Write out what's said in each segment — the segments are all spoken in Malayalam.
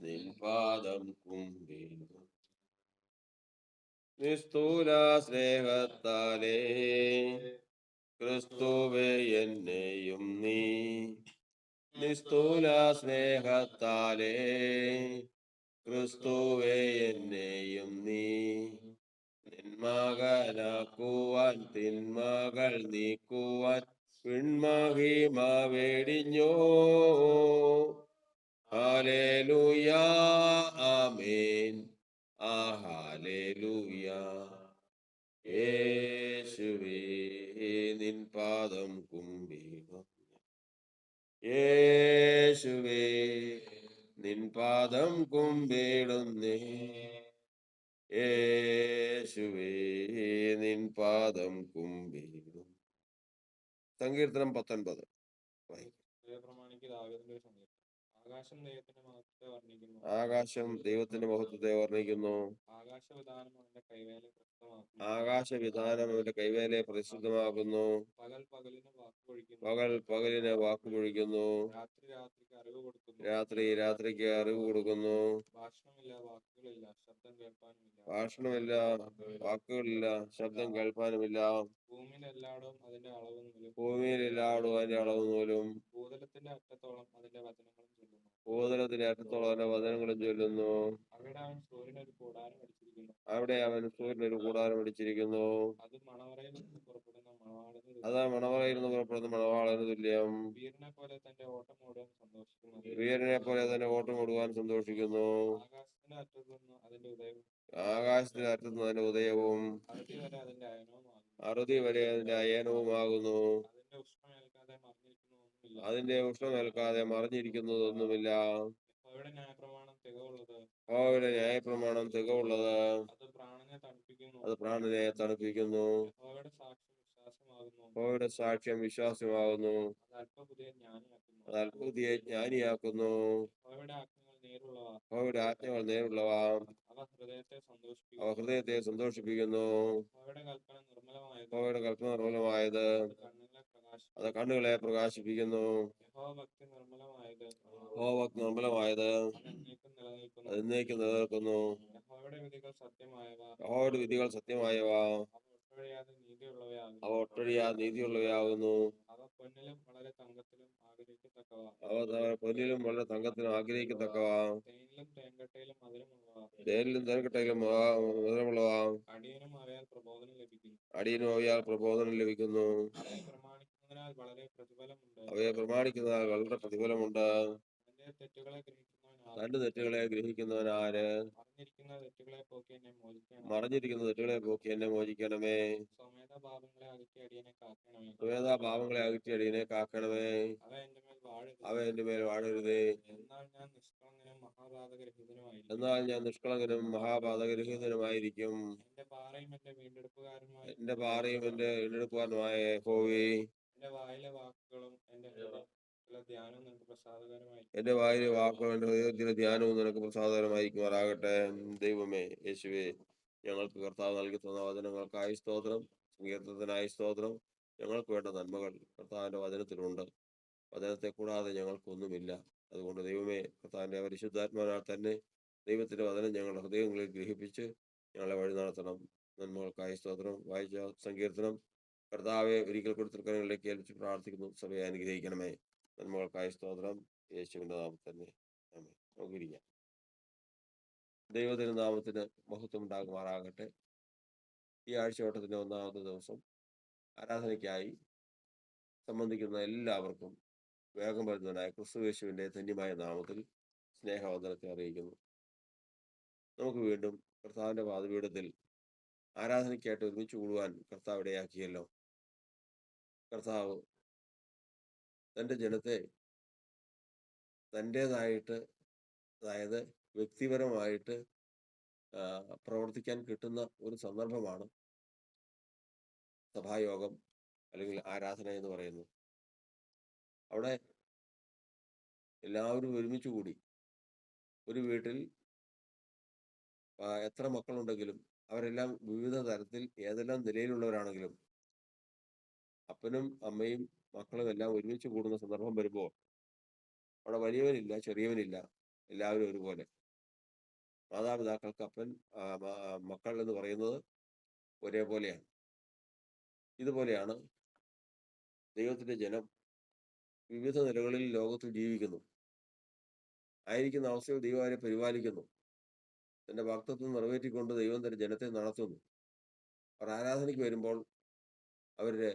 നിൻ പാദം കുമ്പിടും. നിസ്തൂല സ്നേഹത്താലേ ക്രിസ്തുവേ എന്നെയും നീ. നിസ്തൂല സ്നേഹത്താലേ ക്രിസ്തുവേ എന്നെയും നീ. നിന്മകനാക്കുവാൻ തിന്മകൾ നീക്കുവാൻ പിൺമഹിമ വേടിഞ്ഞോ ഹാലേലൂയ Amen. Ah, hallelujah. യേശുവേ നിൻ പാദം കുമ്പി യേശുവേ നിൻ പാദം കുമ്പിടുന്നേ യേശുവേ നിൻ പാദം കുമ്പിടും സങ്കീർത്തനം പത്തൊൻപത് വായിക്കാം. പ്രമാണിക്ക് ദാവീദിന്റെ ഒരു സങ്കീർത്തനം ആകാശം ദൈവത്തിന്റെ മഹത്വത്തെ വർണിക്കുന്നു. ആകാശവിധാനം അവന്റെ കൈവേല പ്രസിദ്ധമാക്കുന്നു. പകൽ പകലിന് വാക്കുപൊഴിക്കുന്നു രാത്രി രാത്രിക്ക് അറിവ് കൊടുക്കുന്നു. ഭാഷണമില്ല വാക്കുകളില്ല ശബ്ദം കേൾപ്പാനുമില്ല. ഭൂമിയിൽ എല്ലായിടവും അതിന്റെ അളവ് നൂലും ഭൂതലത്തിന്റെ അറ്റത്തോളം അതിന്റെ വചനങ്ങളും ചൊല്ലുന്നു. അവിടെ അവൻ സൂര്യനൊരു കൂടാരം പിടിച്ചിരിക്കുന്നു. അത് മണവറയിൽ നിന്ന് പുറപ്പെടുന്ന മണവാളന് തുല്യം. വീരനെ പോലെ തന്റെ ഓട്ടം സന്തോഷിക്കുന്നു. വീരനെ പോലെ തന്നെ ഓട്ടം ഓടുവാൻ സന്തോഷിക്കുന്നു. ആകാശത്തിന്റെ അറ്റുന്ന അതിന്റെ ഉദയവും അറുതി വരെ അതിന്റെ അയനവുമാകുന്നു അതിന്റെ ഉഷ്ണം ഏൽക്കാതെ മറിഞ്ഞിരിക്കുന്നതൊന്നുമില്ല. യഹോവയുടെ ന്യായപ്രമാണം തികവുള്ളത്. അത് പ്രാണനെ തണുപ്പിക്കുന്നു. അത് പ്രാണനെ തണുപ്പിക്കുന്നു. യഹോവയുടെ സാക്ഷ്യം വിശ്വാസമാകുന്നു. അത് അത് അത്ഭുതിയെ ജ്ഞാനിയാക്കുന്നു. യഹോവയുടെ ആജ്ഞകൾ നേരുള്ളവ. അവ ഹൃദയത്തെ സന്തോഷിപ്പിക്കുന്നു. യഹോവയുടെ കൽപ്പന നിർമ്മലമായത്. അത് കണ്ണുകളെ പ്രകാശിപ്പിക്കുന്നു. ഭക്തി നിർമ്മലമായത്. യഹോവക്ക് നിർമ്മലമായത്. അത് എന്നേക്കും നിലനിൽക്കുന്നു. അവയുടെ വിധികൾ സത്യമായവ. അവ ഒട്ടൊഴിയാ നീതിയുള്ളവയാകുന്നു. അവ പൊന്നിലും വളരെ തങ്കത്തിലും ആഗ്രഹിക്കത്തക്കവ. തേനിലും തേൻകട്ടയിലും മധുരമുള്ളവ അടിയനും അറിയാൻ പ്രബോധനം ലഭിക്കുന്നു. അടിയനും അവയാൽ പ്രബോധനം ലഭിക്കുന്നു. അവയെ പ്രമാണിക്കുന്നതിനാൽ വളരെ പ്രതിഫലമുണ്ട്. അവയെ പ്രമാണിക്കുന്നതിനാൽ വളരെ പ്രതിഫലമുണ്ട്. അവന്റെ തെറ്റുകളെ? തന്റെ തെറ്റുകളെ ഗ്രഹിക്കുന്നവൻ ആര്? മറിഞ്ഞിരിക്കുന്ന തെറ്റുകളെ പോക്കി എന്നെ മോചിക്കണം. മറഞ്ഞിരിക്കുന്ന തെറ്റുകളെ പോക്കി എന്നെ മോചിക്കണമേ. സ്വമേധാ പാപങ്ങളെ അകറ്റി അടിയനെ കാക്കണമേ. അവ എന്റെ മേൽ വാഴരുത്. എന്നാൽ ഞാൻ നിഷ്കളങ്കനും മഹാപാതകരഹിതനുമായിരിക്കും എന്നാൽ ഞാൻ നിഷ്കളങ്കനും മഹാപാതകരഹിതനുമായിരിക്കും എന്റെ പാറയും എന്റെ വീണ്ടെടുപ്പുകാരനുമായ ഹോവി എന്റെ വായിലെ വാക്കുകളും എന്റെ എന്റെ വായിലെ വാക്കുകളുടെ ഹൃദയത്തിലെ ധ്യാനവും നിനക്ക് പ്രസാദകരമായിരിക്കുമാറാകട്ടെ. ദൈവമേ യേശുവേ ഞങ്ങൾക്ക് കർത്താവ് നൽകി തന്ന വചനങ്ങൾക്കായി സ്തോത്രം. സങ്കീർത്തനത്തിനായി സ്തോത്രം. ഞങ്ങൾക്ക് വേണ്ട നന്മകൾ കർത്താവിന്റെ വചനത്തിലുണ്ട്. വചനത്തെ കൂടാതെ ഞങ്ങൾക്കൊന്നുമില്ല. അതുകൊണ്ട് ദൈവമേ കർത്താവിന്റെ പരിശുദ്ധാത്മാനാൽ തന്നെ ദൈവത്തിന്റെ വചനം ഞങ്ങളുടെ ഹൃദയങ്ങളിൽ ഗ്രഹിപ്പിച്ച് ഞങ്ങളെ വഴി നടത്തണം. നന്മകൾക്കായി സ്തോത്രം. വായിച്ച സങ്കീർത്തനം കർത്താവെ ഒരിക്കൽ കൊടുത്തിരിക്കങ്ങളിലേക്ക് ഏൽപ്പിച്ച് പ്രാർത്ഥിക്കുന്നു. സഭയെ അനുഗ്രഹിക്കണമേ. നന്മകൾക്കായി സ്തോത്രം യേശുവിന്റെ നാമത്തിൽ തന്നെ ആമേൻ നമുക്കിരിക്കാം ദൈവത്തിന്റെ നാമത്തിന് മഹത്വം ഉണ്ടാകുമാറാകട്ടെ ഈ ആഴ്ചവട്ടത്തിന്റെ ഒന്നാമത്തെ ദിവസം ആരാധനയ്ക്കായി സംബന്ധിക്കുന്ന എല്ലാവർക്കും വേഗം വരുന്നവനായ ക്രിസ്തു യേശുവിന്റെ ധന്യമായ നാമത്തിൽ സ്നേഹവന്ദനത്തെ അറിയിക്കുന്നു നമുക്ക് വീണ്ടും കർത്താവിന്റെ പാതപീഠത്തിൽ ആരാധനയ്ക്കായിട്ട് ഒരുമിച്ച് കൂടുവാൻ കർത്താവ് ഇടയാക്കിയല്ലോ കർത്താവ് തന്റെ ജനത്തെ തന്റേതായിട്ട് അതായത് വ്യക്തിപരമായിട്ട് പ്രവർത്തിക്കാൻ കിട്ടുന്ന ഒരു സന്ദർഭമാണ് സഭായോഗം അല്ലെങ്കിൽ ആരാധന എന്ന് പറയുന്നത്. അവിടെ എല്ലാവരും ഒരുമിച്ച് കൂടി ഒരു വീട്ടിൽ എത്ര മക്കളുണ്ടെങ്കിലും അവരെല്ലാം വിവിധ തരത്തിൽ ഏതെല്ലാം നിലയിലുള്ളവരാണെങ്കിലും അപ്പനും അമ്മയും മക്കളും എല്ലാം ഒരുമിച്ച് കൂടുന്ന സന്ദർഭം വരുമ്പോൾ അവിടെ വലിയവനില്ല ചെറിയവനില്ല എല്ലാവരും ഒരുപോലെ. മാതാപിതാക്കൾക്ക് അപ്പൻ മക്കൾ എന്ന് പറയുന്നത് ഒരേപോലെയാണ്. ഇതുപോലെയാണ് ദൈവത്തിന്റെ ജനം വിവിധ നിലകളിൽ ലോകത്തിൽ ജീവിക്കുന്നു. ആയിരിക്കുന്ന അവസ്ഥയിൽ ദൈവം അവരെ പരിപാലിക്കുന്നു. തന്റെ ഭക്തത്വം നിറവേറ്റിക്കൊണ്ട് ദൈവം തന്റെ ജനത്തെ നടത്തുന്നു. അവർ ആരാധനയ്ക്ക് വരുമ്പോൾ അവരുടെ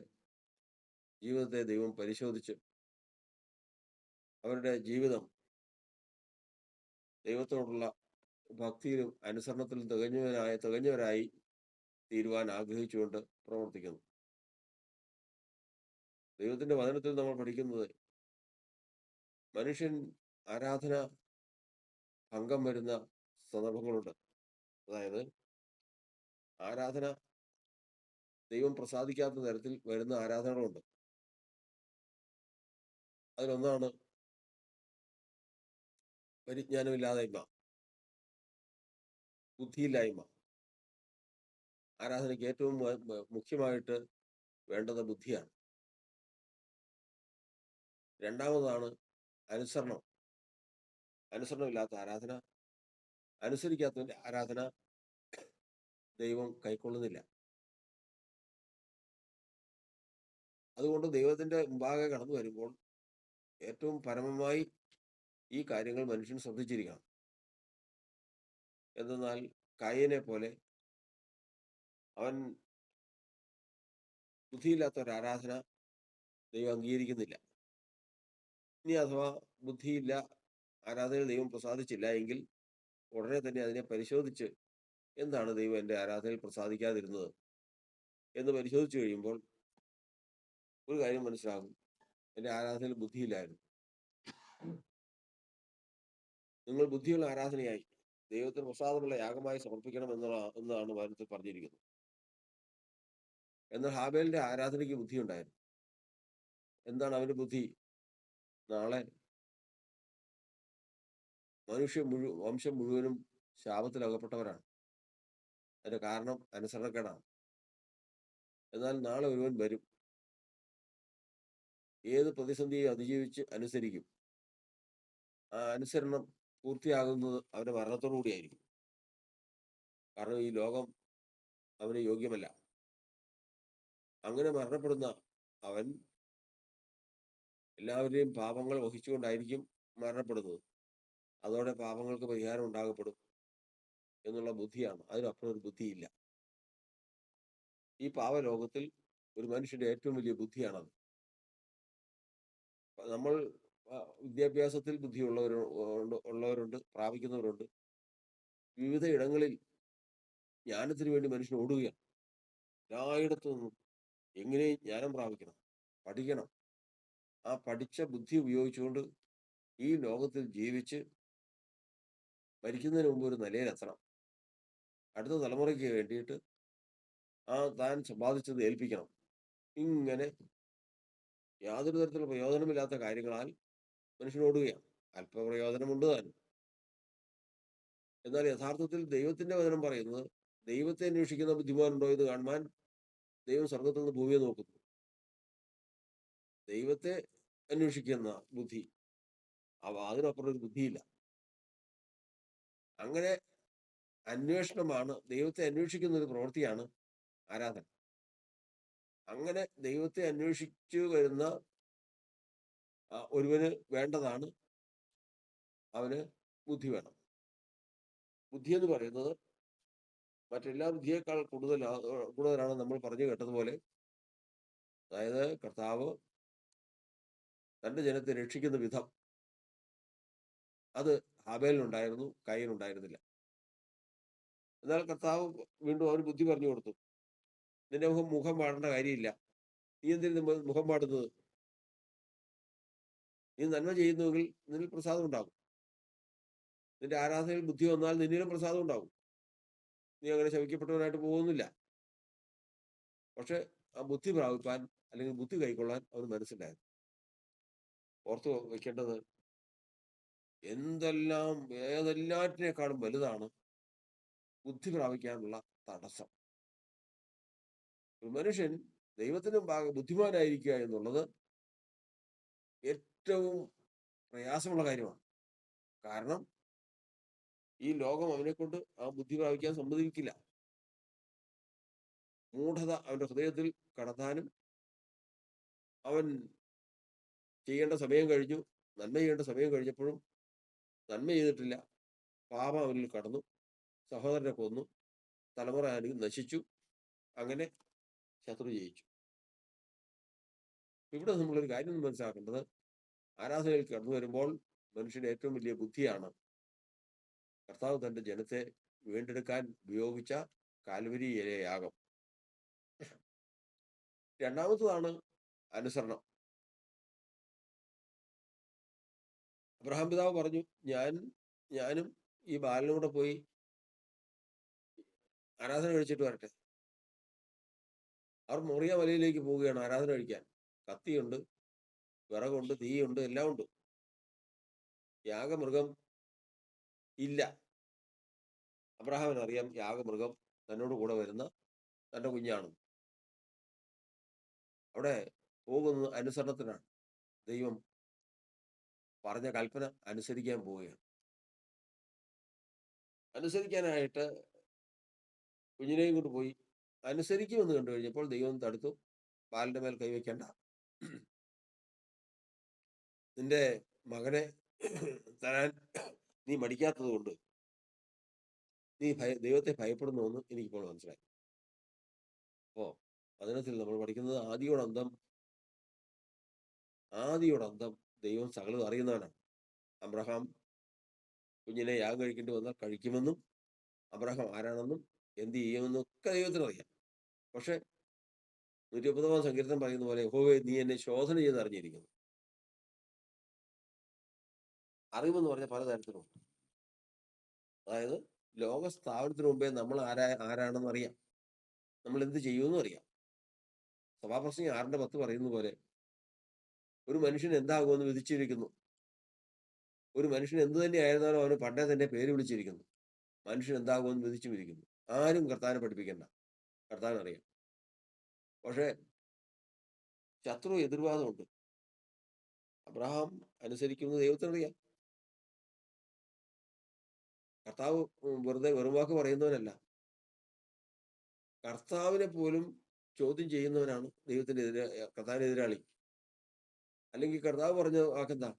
ജീവിതത്തെ ദൈവം പരിശോധിച്ച് അവരുടെ ജീവിതം ദൈവത്തോടുള്ള ഭക്തിയിലും അനുസരണത്തിലും തികഞ്ഞവരായ തികഞ്ഞവരായി തീരുവാൻ ആഗ്രഹിച്ചുകൊണ്ട് പ്രവർത്തിക്കുന്നു. ദൈവത്തിന്റെ വചനത്തിൽ നമ്മൾ പഠിക്കുന്നത് മനുഷ്യൻ ആരാധന ഭംഗം വരുന്ന സന്ദർഭങ്ങളുണ്ട്. അതായത് ആരാധന ദൈവം പ്രസാദിക്കാത്ത തരത്തിൽ വരുന്ന ആരാധനകളുണ്ട്. അതിലൊന്നാണ് പരിജ്ഞാനമില്ലായ്മ ബുദ്ധിയില്ലായ്മ. ആരാധനയ്ക്ക് ഏറ്റവും മുഖ്യമായിട്ട് വേണ്ടത് ബുദ്ധിയാണ്. രണ്ടാമതാണ് അനുസരണം. അനുസരണമില്ലാത്ത ആരാധന അനുസരിക്കാത്തതിന്റെ ആരാധന ദൈവം കൈക്കൊള്ളുന്നില്ല. അതുകൊണ്ട് ദൈവത്തിന്റെ മുമ്പാകെ കടന്നു വരുമ്പോൾ ഏറ്റവും പരമമായി ഈ കാര്യങ്ങൾ മനുഷ്യൻ ശ്രദ്ധിച്ചിരിക്കണം. എന്തെന്നാൽ കായനെ പോലെ അവൻ ബുദ്ധിയില്ലാത്ത ഒരു ആരാധന ദൈവം അംഗീകരിക്കുന്നില്ല. ഇനി അഥവാ ബുദ്ധിയില്ല ആരാധനയിൽ ദൈവം പ്രസാദിച്ചില്ല എങ്കിൽ ഉടനെ തന്നെ അതിനെ പരിശോധിച്ച് എന്താണ് ദൈവം എന്റെ ആരാധനയിൽ പ്രസാദിക്കാതിരുന്നത് എന്ന് പരിശോധിച്ചു കഴിയുമ്പോൾ ഒരു കാര്യം മനസ്സിലാകും. എന്റെ ആരാധനയിൽ ബുദ്ധിയില്ലായിരുന്നു. നിങ്ങൾ ബുദ്ധിയുള്ള ആരാധനയായി ദൈവത്തിന് പ്രസാദമുള്ള യാഗമായി സമർപ്പിക്കണം എന്നുള്ള എന്നതാണ് വചനത്തിൽ പറഞ്ഞിരിക്കുന്നത്. എന്നാൽ ഹാബേലിന്റെ ആരാധനയ്ക്ക് ബുദ്ധി ഉണ്ടായിരുന്നു എന്താണ് അവന്റെ ബുദ്ധി? നാളെ മനുഷ്യ മുഴു വംശം മുഴുവനും ശാപത്തിൽ അകപ്പെട്ടവരാണ് അതിന്റെ കാരണം അനുസരണക്കേടാണ്. എന്നാൽ നാളെ ഒരുവൻ വരും. ഏത് പ്രതിസന്ധിയെ അതിജീവിച്ച് അനുസരിക്കും. ആ അനുസരണം പൂർത്തിയാകുന്നത് അവരുടെ മരണത്തോടു കൂടിയായിരിക്കും. കാരണം ഈ ലോകം അവന് യോഗ്യമല്ല. അങ്ങനെ മരണപ്പെടുന്ന അവൻ എല്ലാവരുടെയും പാപങ്ങൾ വഹിച്ചുകൊണ്ടായിരിക്കും മരണപ്പെടുന്നത്. അതോടെ പാപങ്ങൾക്ക് പരിഹാരം ഉണ്ടാകപ്പെടും എന്നുള്ള ബുദ്ധിയാണ്. അതിനപ്പുറം ഒരു ബുദ്ധിയില്ല. ഈ പാവലോകത്തിൽ ഒരു മനുഷ്യന്റെ ഏറ്റവും വലിയ ബുദ്ധിയാണത്. നമ്മൾ വിദ്യാഭ്യാസത്തിൽ ബുദ്ധിയുള്ളവർ ഉള്ളവരുണ്ട് പ്രാപിക്കുന്നവരുണ്ട്. വിവിധ ഇടങ്ങളിൽ ജ്ഞാനത്തിന് വേണ്ടി മനുഷ്യൻ ഓടുകയാണ്. എല്ലായിടത്തു നിന്നും എങ്ങനെ ജ്ഞാനം പ്രാപിക്കണം? പഠിക്കണം. ആ പഠിച്ച ബുദ്ധി ഉപയോഗിച്ചുകൊണ്ട് ഈ ലോകത്തിൽ ജീവിച്ച് മരിക്കുന്നതിന് മുമ്പ് ഒരു നിലയിലെത്തണം അടുത്ത തലമുറയ്ക്ക് വേണ്ടിയിട്ട് ആ താൻ സമ്പാദിച്ചത് ഏൽപ്പിക്കണം. ഇങ്ങനെ യാതൊരു തരത്തിലുള്ള പ്രയോജനമില്ലാത്ത കാര്യങ്ങളാൽ മനുഷ്യൻ ഓടുകയാണ്. അല്പ പ്രയോജനമുണ്ട് താനും. എന്നാൽ യഥാർത്ഥത്തിൽ ദൈവത്തിന്റെ വചനം പറയുന്നത് ദൈവത്തെ അന്വേഷിക്കുന്ന ബുദ്ധിമാനുണ്ടോ എന്ന് കാണുവാൻ ദൈവം സ്വർഗത്തിൽ നിന്ന് ഭൂമിയെ നോക്കുന്നു. ദൈവത്തെ അന്വേഷിക്കുന്ന ബുദ്ധി അതിനപ്പുറം ഒരു ബുദ്ധിയില്ല. അങ്ങനെ അന്വേഷണമാണ് ദൈവത്തെ അന്വേഷിക്കുന്ന ഒരു പ്രവൃത്തിയാണ് ആരാധന. അങ്ങനെ ദൈവത്തെ അന്വേഷിച്ചു വരുന്ന ഒരുവന് വേണ്ടതാണ്. അവന് ബുദ്ധി വേണം. ബുദ്ധി എന്ന് പറയുന്നത് മറ്റെല്ലാ ബുദ്ധിയേക്കാൾ കൂടുതൽ കൂടുതലാണ് നമ്മൾ പറഞ്ഞു കേട്ടതുപോലെ. അതായത് കർത്താവ് തന്റെ ജനത്തെ രക്ഷിക്കുന്ന വിധം അത് ഹാബേലിനുണ്ടായിരുന്നു കയ്യിനുണ്ടായിരുന്നില്ല എന്നാൽ കർത്താവ് വീണ്ടും അവന് ബുദ്ധി പറഞ്ഞു കൊടുത്തു. നിന്റെ മുഖം മുഖം പാടേണ്ട കാര്യമില്ല. നീ എന്തിനു മുഖം പാടുന്നത്? നീ നന്മ ചെയ്യുന്നുവെങ്കിൽ നിന്നിൽ പ്രസാദം ഉണ്ടാകും. നിന്റെ ആരാധനയിൽ ബുദ്ധി വന്നാൽ നിന്നിലും പ്രസാദം ഉണ്ടാകും. നീ അങ്ങനെ ശവിക്കപ്പെട്ടവനായിട്ട് പോകുന്നില്ല. പക്ഷെ ആ ബുദ്ധി പ്രാപിപ്പാൻ അല്ലെങ്കിൽ ബുദ്ധി കൈക്കൊള്ളാൻ അവന് മനസ്സിലായിരുന്നു ഓർത്തു വെക്കേണ്ടത് എന്തെല്ലാം ഏതെല്ലാറ്റിനേക്കാളും വലുതാണ് ബുദ്ധി പ്രാപിക്കാനുള്ള തടസ്സം. മനുഷ്യൻ ദൈവത്തിനും ഭാഗ ബുദ്ധിമാനായിരിക്കുക എന്നുള്ളത് ഏറ്റവും പ്രയാസമുള്ള കാര്യമാണ്. കാരണം ഈ ലോകം അവനെ കൊണ്ട് ആ ബുദ്ധി പ്രാപിക്കാൻ സമ്മതിക്കില്ല. മൂഢത അവന്റെ ഹൃദയത്തിൽ കടത്താനും അവൻ ചെയ്യേണ്ട സമയം കഴിഞ്ഞു നന്മ ചെയ്യേണ്ട സമയം കഴിഞ്ഞപ്പോഴും നന്മ ചെയ്തിട്ടില്ല. പാപം അവനിൽ കടന്നു സഹോദരനെ കൊന്നു തലമുറ നശിച്ചു. അങ്ങനെ ശത്രു ജയിച്ചു. ഇവിടെ നമ്മളൊരു കാര്യം മനസ്സിലാക്കേണ്ടത് ആരാധനയിൽ കടന്നു വരുമ്പോൾ മനുഷ്യന്റെ ഏറ്റവും വലിയ ബുദ്ധിയാണ് കർത്താവ് തന്റെ ജനത്തെ വീണ്ടെടുക്കാൻ ഉപയോഗിച്ച കാൽവരി ഇരയാകും രണ്ടാമത്തതാണ് അനുസരണം. അബ്രഹാം പിതാവ് പറഞ്ഞു ഞാൻ ഞാനും ഈ ബാലനൂടെ പോയി ആരാധന കഴിച്ചിട്ട് വരട്ടെ. അവർ മുറിയ മലയിലേക്ക് പോവുകയാണ് ആരാധന കഴിക്കാൻ. കത്തിയുണ്ട് വിറകുണ്ട് തീയുണ്ട് എല്ലാം ഉണ്ട്. യാഗമൃഗം ഇല്ല. അബ്രഹാമിന് അറിയാം യാഗമൃഗം തന്നോട് കൂടെ വരുന്ന തന്റെ കുഞ്ഞാണ്. അവിടെ പോകുന്നത് അനുസരണത്തിനാണ്. ദൈവം പറഞ്ഞ കൽപ്പന അനുസരിക്കാൻ പോവുകയാണ്. അനുസരിക്കാനായിട്ട് കുഞ്ഞിനെയും കൊണ്ട് പോയി. അനുസരിക്കുമെന്ന് കണ്ടു കഴിഞ്ഞപ്പോൾ ദൈവം തടുത്തു. ബാലിന്റെ മേൽ കൈവയ്ക്കണ്ട നിന്റെ മകനെ തരാൻ നീ മടിക്കാത്തത് കൊണ്ട് നീ ഭയ ദൈവത്തെ ഭയപ്പെടുന്നുവെന്ന് എനിക്കിപ്പോൾ മനസ്സിലായി. അപ്പോ അതിനകത്തിൽ നമ്മൾ പഠിക്കുന്നത് ആദിയോടന്തം ആദിയോടന്തം ദൈവം സകലത് അറിയുന്നതാണ് അബ്രഹാം കുഞ്ഞിനെ യാഗം കഴിക്കേണ്ടി വന്നാൽ കഴിക്കുമെന്നും അബ്രഹാം ആരാണെന്നും എന്ത് ചെയ്യുമെന്നും ഒക്കെ ദൈവത്തിന് അറിയാം പക്ഷെ നൂറ്റി മുപ്പതാം സങ്കീർത്തനം പറയുന്ന പോലെ ഹോവേ നീ എന്നെ ശോധന ചെയ്ത് അറിഞ്ഞിരിക്കുന്നു. അറിവെന്ന് പറഞ്ഞ പലതരത്തിലുണ്ട് അതായത് ലോക സ്ഥാപനത്തിന് മുമ്പേ നമ്മൾ ആരാ ആരാണെന്ന് അറിയാം. നമ്മൾ എന്ത് ചെയ്യുമെന്നും അറിയാം. സഭാപ്രസംഗം ആറിന്റെ പത്ത് പറയുന്ന പോലെ ഒരു മനുഷ്യൻ എന്താകുമെന്ന് വിധിച്ചിരിക്കുന്നു. ഒരു മനുഷ്യൻ എന്ത് തന്നെ ആയിരുന്നാലും അവന് പണ്ടേ തന്നെ പേര് വിളിച്ചിരിക്കുന്നു. മനുഷ്യൻ എന്താകുമെന്ന് വിധിച്ചു വിരിക്കുന്നു ആരും കർത്താനെ പഠിപ്പിക്കണ്ട. കർത്താൻ അറിയാം പക്ഷേ ശത്രു എതിർവാദമുണ്ട്. അബ്രഹാം അനുസരിക്കുന്നത് ദൈവത്തിനറിയാം. കർത്താവ് വെറുതെ വെറും വാക്ക് പറയുന്നവനല്ല. കർത്താവിനെ പോലും ചോദ്യം ചെയ്യുന്നവനാണ് ദൈവത്തിന്റെ എതിരെ കർത്താവിന് എതിരാളി അല്ലെങ്കിൽ കർത്താവ് പറഞ്ഞ വാക്കെന്താ?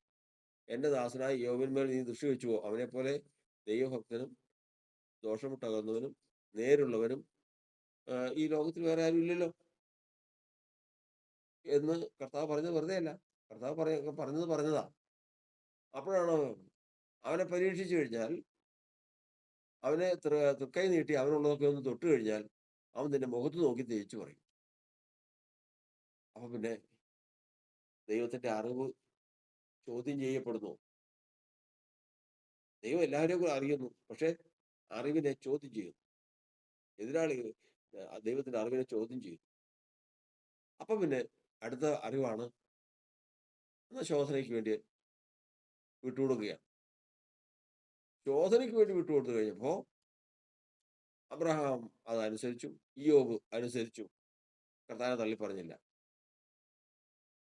എന്റെ ദാസനായ യോവന്മേൽ നീ ദൃഷ്ടി വെച്ചുവോ? അവനെ പോലെ ദൈവഭക്തനും തകർന്നവനും നേരുള്ളവനും ഈ ലോകത്തിൽ വേറെ ആരും ഇല്ലല്ലോ. എന്ന് കർത്താവ് പറഞ്ഞത് വെറുതെ അല്ല. കർത്താവ് പറയ പറഞ്ഞത് പറഞ്ഞതാ. അപ്പോഴാണ് അവനെ പരീക്ഷിച്ചു കഴിഞ്ഞാൽ അവനെ തൃക്കൈ നീട്ടി അവനുള്ളതൊക്കെ ഒന്ന് തൊട്ട് കഴിഞ്ഞാൽ അവൻ നിന്റെ മുഖത്ത് നോക്കി തേച്ചു പറയും. അപ്പൊ പിന്നെ ദൈവത്തിന്റെ അറിവ് ചോദ്യം ചെയ്യപ്പെടുന്നു. ദൈവം എല്ലാവരെയും കൂടെ അറിയുന്നു. പക്ഷെ അറിവിനെ ചോദ്യം ചെയ്യുന്നു. എതിരാളി ആ ദൈവത്തിന്റെ അറിവിനെ ചോദ്യം ചെയ്തു അപ്പം പിന്നെ അടുത്ത അറിവാണ് എന്ന ശോധനയ്ക്ക് വേണ്ടി വിട്ടുകൊടുക്കുകയാണ്. ശോധനയ്ക്ക് വേണ്ടി വിട്ടുകൊടുത്തു കഴിഞ്ഞപ്പോൾ അബ്രഹാം അതനുസരിച്ചു ഇയോബ് അനുസരിച്ചു. കർത്താനെ തള്ളി പറഞ്ഞില്ല.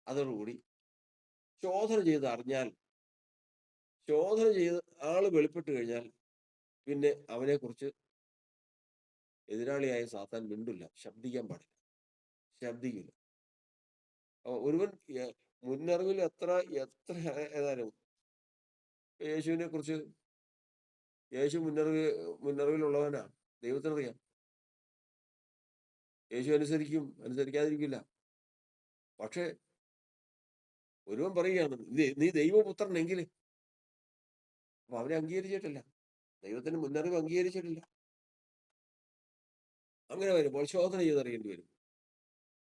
അതോടുകൂടി ശോധന ചെയ്ത് അറിഞ്ഞാൽ ശോധന ചെയ്ത് ആൾ വെളിപ്പെട്ട് കഴിഞ്ഞാൽ പിന്നെ അവനെ കുറിച്ച് എതിരാളിയായ സാത്താൻ മിണ്ടില്ല ശബ്ദിക്കാൻ പാടില്ല. ശബ്ദിക്കില്ല. ഒരുവൻ മുന്നറിവിൽ എത്ര എത്ര ഏതായാലും യേശുവിനെ കുറിച്ച് യേശു മുന്നറിവ് മുന്നറിവിലുള്ളവനാ. ദൈവത്തിനറിയാം യേശു അനുസരിക്കും അനുസരിക്കാതിരിക്കില്ല. പക്ഷേ ഒരുവൻ പറയുകയാണ് "നീ- നീ ദൈവപുത്രനെങ്കിൽ അപ്പൊ അവനെ അംഗീകരിച്ചിട്ടില്ല. ദൈവത്തിന് മുന്നറിവ് അംഗീകരിച്ചിട്ടില്ല. അങ്ങനെ വരുമ്പോൾ ശോധന ചെയ്തറിയേണ്ടി വരും.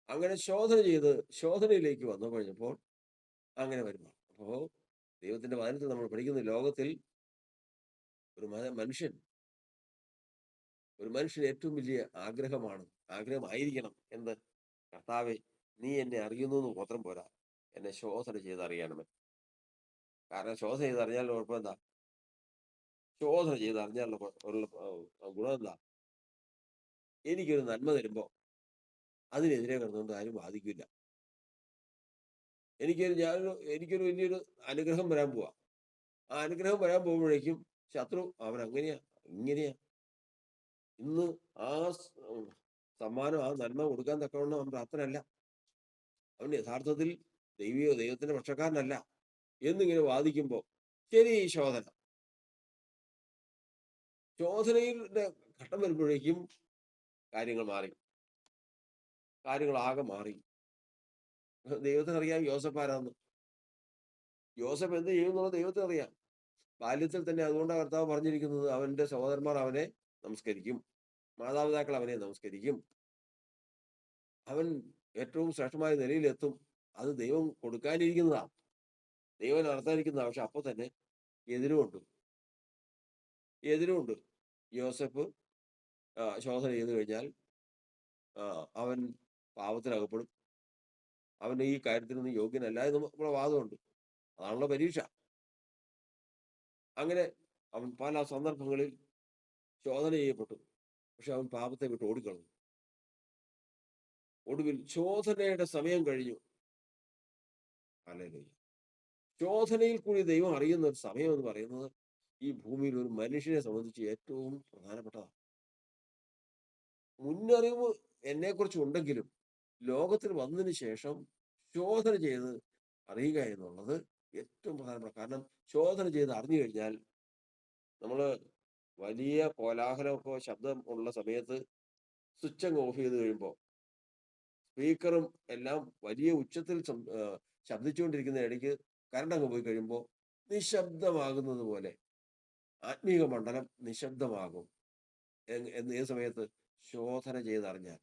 അങ്ങനെ ശോധന ചെയ്ത് ശോധനയിലേക്ക് വന്നു കഴിഞ്ഞപ്പോൾ അങ്ങനെ വരുമ്പോൾ അപ്പോ ദൈവത്തിന്റെ വചനത്തിൽ നമ്മൾ പഠിക്കുന്ന ലോകത്തിൽ ഒരു മനുഷ്യൻ ഒരു മനുഷ്യന് ഏറ്റവും വലിയ ആഗ്രഹമാണ്. ആഗ്രഹമായിരിക്കണം എന്ത് കർത്താവെ നീ എന്നെ അറിയുന്നു എന്ന് മാത്രം പോരാ. എന്നെ ശോധന ചെയ്ത് അറിയണമെന്ന് കാരണം ശോധന ചെയ്ത് അറിഞ്ഞാലും എന്താ? ശോധന ചെയ്ത് അറിഞ്ഞാലുള്ള കൊ- ഉള്ള ഗുണം എന്താ? എനിക്കൊരു നന്മ തരുമ്പോൾ അതിനെതിരെ കിടന്നുകൊണ്ട് ആരും ബാധിക്കില്ല എനിക്കൊരു ഞാനൊരു എനിക്കൊരു വലിയൊരു അനുഗ്രഹം വരാൻ പോവാ. ആ അനുഗ്രഹം വരാൻ പോകുമ്പോഴേക്കും ശത്രു അവൻ അങ്ങനെയാ ഇങ്ങനെയാ. ഇന്ന് ആ സമ്മാനം ആ നന്മ കൊടുക്കാൻ തക്കവണ്ണം അവൻ പ്രാപ്തനല്ല. അവൻ യഥാർത്ഥത്തിൽ ദൈവിയോ ദൈവത്തിന്റെ പക്ഷക്കാരനല്ല എന്നിങ്ങനെ വാദിക്കുമ്പോൾ ശരി ഈ ശോധന. ശോധനയുടെ ഘട്ടം വരുമ്പോഴേക്കും കാര്യങ്ങൾ മാറി. കാര്യങ്ങളാകെ മാറി. ദൈവത്തിനറിയാം യോസഫ് ആരാന്ന്. യോസഫ് എന്ത് ചെയ്യുമെന്നുള്ളത് ദൈവത്തിനറിയാം. ബാല്യത്തിൽ തന്നെ അതുകൊണ്ടാണ് കർത്താവ് പറഞ്ഞിരിക്കുന്നത് അവന്റെ സഹോദരന്മാർ അവനെ നമസ്കരിക്കും. മാതാപിതാക്കൾ അവനെ നമസ്കരിക്കും. അവൻ ഏറ്റവും ശ്രേഷ്ഠമായ നിലയിലെത്തും. അത് ദൈവം കൊടുക്കാനിരിക്കുന്നതാണ് ദൈവം നടത്താനിരിക്കുന്നതാണ് പക്ഷെ അപ്പോൾ തന്നെ എതിരുമുണ്ട്. എതിരുമുണ്ട്. യോസഫ് ശോധന ചെയ്തു കഴിഞ്ഞാൽ അവൻ പാപത്തിനകപ്പെടും. അവൻ ഈ കാര്യത്തിനൊന്നും യോഗ്യനല്ല എന്ന് നമ്മുടെ വാദമുണ്ട്. അതാണല്ലോ പരീക്ഷ. അങ്ങനെ അവൻ പല സന്ദർഭങ്ങളിൽ ശോധന ചെയ്യപ്പെട്ടു. പക്ഷെ അവൻ പാപത്തെ വിട്ട് ഓടിക്കളഞ്ഞു. ഒടുവിൽ ശോധനയുടെ സമയം കഴിഞ്ഞു. അല്ലെങ്കിൽ ശോധനയിൽ കൂടി ദൈവം അറിയുന്ന ഒരു സമയം എന്ന് പറയുന്നത് ഈ ഭൂമിയിൽ ഒരു മനുഷ്യനെ സംബന്ധിച്ച് ഏറ്റവും പ്രധാനപ്പെട്ടതാണ്. മുന്നറിവ് എന്നെക്കുറിച്ച് ഉണ്ടെങ്കിലും ലോകത്തിൽ വന്നതിന് ശേഷം ശോധന ചെയ്ത് അറിയുക എന്നുള്ളത് ഏറ്റവും പ്രധാനപ്പെട്ട കാരണം ശോധന ചെയ്ത് അറിഞ്ഞു കഴിഞ്ഞാൽ നമ്മൾ വലിയ കോലാഹലമൊക്കെ ശബ്ദം ഉള്ള സമയത്ത് സ്വിച്ച് അങ്ങ് ഓഫ് ചെയ്ത് കഴിയുമ്പോൾ സ്പീക്കറും എല്ലാം വലിയ ഉച്ചത്തിൽ ശബ്ദിച്ചുകൊണ്ടിരിക്കുന്ന ഇടയ്ക്ക് കറണ്ട് അങ്ങ് പോയി കഴിയുമ്പോൾ നിശബ്ദമാകുന്നത് പോലെ ആത്മീക മണ്ഡലം നിശബ്ദമാകും. ഏത് സമയത്ത്? ശോധന ചെയ്തറിഞ്ഞാൽ.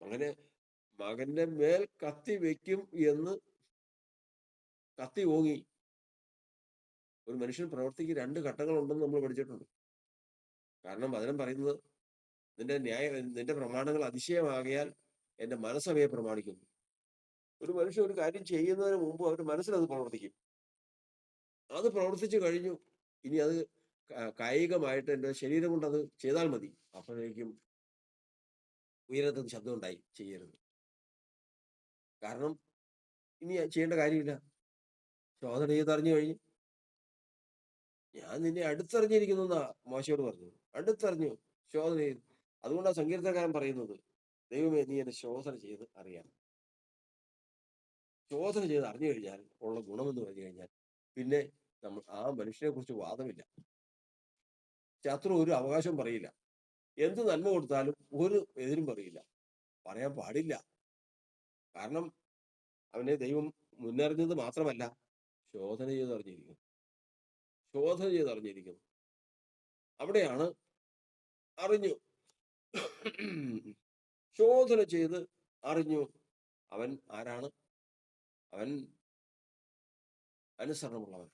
അങ്ങനെ മകന്റെ മേൽ കത്തി വെക്കും എന്ന് കത്തി ഓങ്ങി. ഒരു മനുഷ്യൻ പ്രവർത്തിക്ക് രണ്ട് ഘട്ടങ്ങളുണ്ടെന്ന് നമ്മൾ പഠിച്ചിട്ടുണ്ട്. കാരണം വചനം പറയുന്നത് നിന്റെ ന്യായ നിന്റെ പ്രമാണങ്ങൾ അതിശയമാകിയാൽ എന്റെ മനസ്സവയെ പ്രമാണിക്കുന്നു. ഒരു മനുഷ്യൻ ഒരു കാര്യം ചെയ്യുന്നതിന് മുമ്പ് അവരുടെ മനസ്സിലത് പ്രവർത്തിക്കും. അത് പ്രവർത്തിച്ചു കഴിഞ്ഞു. ഇനി അത് കായികമായിട്ട് എന്റെ ശരീരം കൊണ്ട് ചെയ്താൽ മതി. അപ്പോഴേക്കും ഉയരത്തിൽ ശബ്ദം ഉണ്ടായി ചെയ്യരുത്. കാരണം ഇനി ചെയ്യേണ്ട കാര്യമില്ല. ശോധന ചെയ്തറിഞ്ഞു കഴിഞ്ഞു. ഞാൻ നിന്നെ അടുത്തറിഞ്ഞിരിക്കുന്നു എന്നാ മോശയോട് പറഞ്ഞു. അടുത്തറിഞ്ഞു. ശോധന ചെയ്തു അതുകൊണ്ടാണ് സങ്കീർത്തനക്കാരൻ പറയുന്നത്. ദൈവമേ നീ എന്നെ ശോധന ചെയ്ത് അറിയാം. ശോധന ചെയ്ത് അറിഞ്ഞു കഴിഞ്ഞാൽ ഉള്ള ഗുണമെന്ന് പറഞ്ഞു കഴിഞ്ഞാൽ പിന്നെ നമ്മൾ ആ മനുഷ്യനെ കുറിച്ച് വാദമില്ല. ശത്രു ഒരു അവകാശം പറയില്ല. എന്ത് നന്മ കൊടുത്താലും ഒരു എതിരും പറയില്ല. പറയാൻ പാടില്ല. കാരണം അവനെ ദൈവം മുന്നറിഞ്ഞത് മാത്രമല്ല ശോധന ചെയ്ത് അറിഞ്ഞിരിക്കുന്നു ശോധന ചെയ്ത് അറിഞ്ഞിരിക്കുന്നു അവിടെയാണ് അറിഞ്ഞു. ശോധന ചെയ്ത് അറിഞ്ഞു അവൻ ആരാണ്? അവൻ അനുസരണമുള്ളവൻ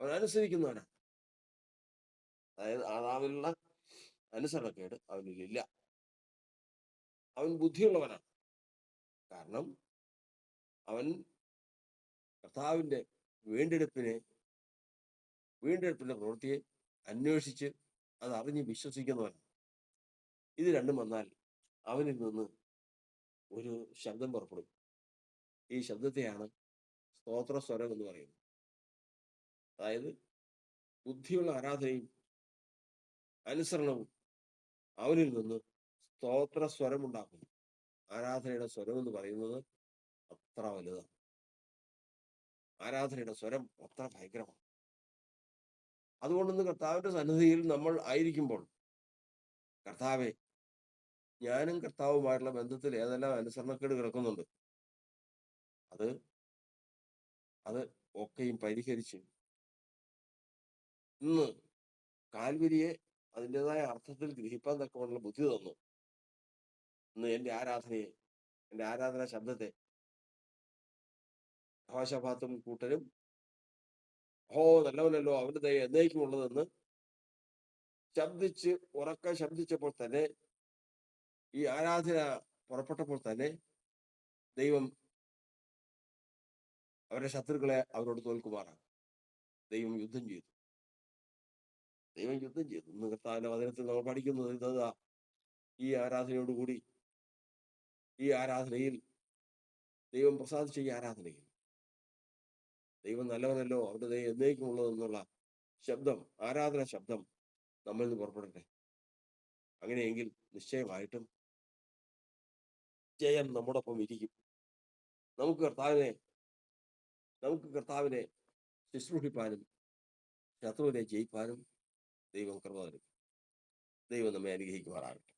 അവൻ അനുസരിക്കുന്നവനാണ്. അതായത് ആദാമിലുള്ള അനുസരണക്കേട് അവനിലില്ല അവൻ ബുദ്ധിയുള്ളവനാണ്. കാരണം അവൻ കർത്താവിന്റെ വീണ്ടെടുപ്പിനെ വീണ്ടെടുപ്പിന്റെ പ്രവൃത്തിയെ അന്വേഷിച്ച് അത് വിശ്വസിക്കുന്നവനാണ്. ഇത് രണ്ടും വന്നാൽ അവനിൽ നിന്ന് ഒരു ശബ്ദം പുറപ്പെടും. ഈ ശബ്ദത്തെയാണ് സ്തോത്ര സ്വരം എന്ന് പറയുന്നത്. അതായത് ബുദ്ധിയുള്ള ആരാധനയും അനുസരണവും അവനിൽ നിന്ന് സ്തോത്ര സ്വരം ഉണ്ടാക്കും ആരാധനയുടെ സ്വരം എന്ന് പറയുന്നത് അത്ര വലുതാണ്. ആരാധനയുടെ സ്വരം അത്ര ഭയങ്കരമാണ്. അതുകൊണ്ടൊന്ന് കർത്താവിന്റെ സന്നിധിയിൽ നമ്മൾ ആയിരിക്കുമ്പോൾ കർത്താവെ ഞാനും കർത്താവുമായിട്ടുള്ള ബന്ധത്തിൽ ഏതെല്ലാം അനുസരണക്കേട് കിടക്കുന്നുണ്ട്? അത് അത് ഒക്കെയും പരിഹരിച്ച് ഇന്ന് കാൽവരിയെ അതിന്റെതായ അർത്ഥത്തിൽ ഗ്രഹിപ്പാൻ തക്കവണ്ണുള്ള ബുദ്ധി തന്നു. ഇന്ന് എന്റെ ആരാധനയെ എന്റെ ആരാധന ശബ്ദത്തെ ഘോഷഭാത്തും കൂട്ടരും ഓ നല്ലവനല്ലോ അവന്റെ ദയ എന്നേക്കുമുള്ളതെന്ന് ശബ്ദിച്ച് ഉറക്ക ശബ്ദിച്ചപ്പോൾ തന്നെ ഈ ആരാധന പുറപ്പെട്ടപ്പോൾ തന്നെ ദൈവം അവരുടെ ശത്രുക്കളെ അവരോട് തോൽക്കുമാറാണ് ദൈവം യുദ്ധം ചെയ്തു. ദൈവം യുദ്ധം ചെയ്തു. കർത്താവിന്റെ വചനത്തിൽ നമ്മൾ പഠിക്കുന്നത് ഇതാ. ഈ ആരാധനയോടുകൂടി ഈ ആരാധനയിൽ ദൈവം പ്രസാദിച്ച ഈ ആരാധനയിൽ ദൈവം നല്ലവനല്ലോ അവരുടെ എന്നേക്കുമുള്ളതെന്നുള്ള ശബ്ദം ആരാധന ശബ്ദം നമ്മളിൽ നിന്ന് പുറപ്പെടട്ടെ. അങ്ങനെയെങ്കിൽ നിശ്ചയമായിട്ടും ജയം നമ്മോടൊപ്പം ഇരിക്കും. നമുക്ക് കർത്താവിനെ നമുക്ക് കർത്താവിനെ ശുശ്രൂഷിപ്പാനും ശത്രുവിനെ ജയിപ്പാനും ദൈവം കൃപ തരും ദൈവം നമ്മെ അനുഗ്രഹിക്കുമാറാകട്ടെ.